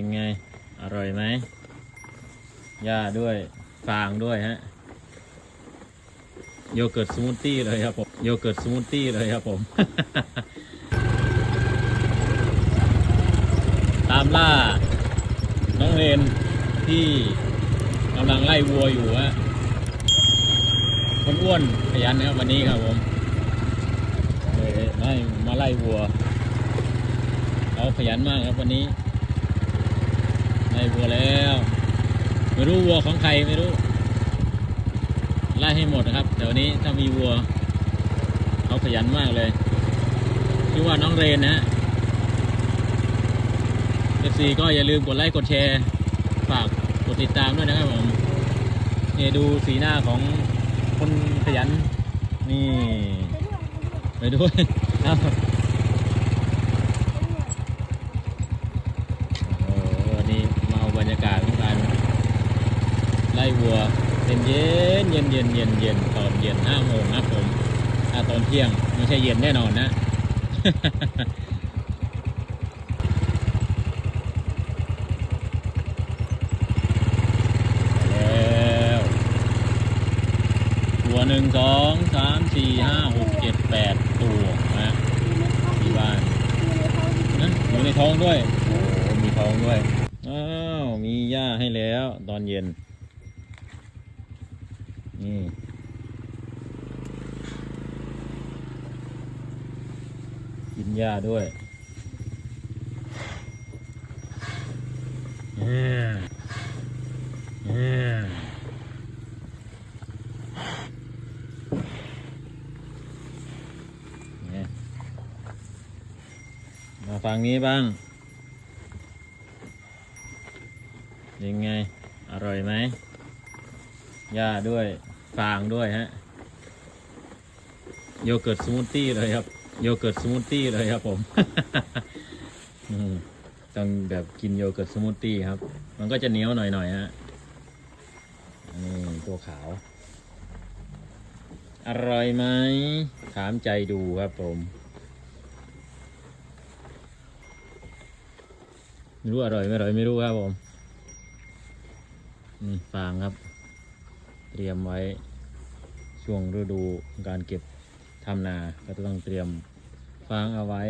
ยังไง อร่อยไหมหญ้าด้วย ฟางด้วยฮะ โยเกิร์ตสมูทตี้เลยครับผม โยเกิร์ตสมูทตี้เลยครับผม ตามล่า น้องเรนที่กำลังไล่วัวอยู่ฮะ คนอ้วนขยันนะครับวันนี้ครับผมเลยให้มาไล่วัว เขาขยันมากครับวันนี้ ไล่วัวแล้ว ไม่รู้วัวของใครไม่รู้ไล่ให้หมดนะครับ แต่วันนี้ถ้ามีวัวเขาขยันมากเลยชื่อว่าน้องเรนนะฮะ FC ก็อย่าลืมกดไลค์กดแชร์ฝากกดติดตามด้วยนะครับผมนี่ดูสีหน้าของคนขยันนี่ไปด้วยเอ้าโอ้โหวันนี้มาเอาบรรยากาศของการไล่ วัวเย็นเย็นเย็นเย็นเย็นเย็นตอนเย็นห้าโมงนะครับผมถ้าตอนเที่ยงไม่ใช่เย็นแน่นอนนะ แล้วตัวหนึ่งสองสามสี่ห้าหกเจ็ดแปดตัวนะที่บ้านนะอยู่ในท้องด้วย โอ้มีท้องด้วย อ้าว มีหญ้าให้แล้วตอนเย็น นี่ กินหญ้าด้วยเอ้ยเอ้ยเนี่ยมาฟังนี้บ้าง ยังไง อร่อยไหมหญ้าด้วย ฟางด้วยฮะ โยเกิร์ตสมูทตี้เลยครับ โยเกิร์ตสมูทตี้เลยครับผมต้องแบบกินโยเกิร์ตสมูทตี้ครับ มันก็จะเหนียวหน่อยๆฮะนี่ตัวขาว อร่อยไหม ถามใจดูครับผมไม่รู้อร่อยไม่อร่อยไม่รู้ครับผม นี่ฟางครับ ตรียมไว้ช่วงฤดูการเก็บทำนา ก็จะต้องเตรียมฟางเอาไว้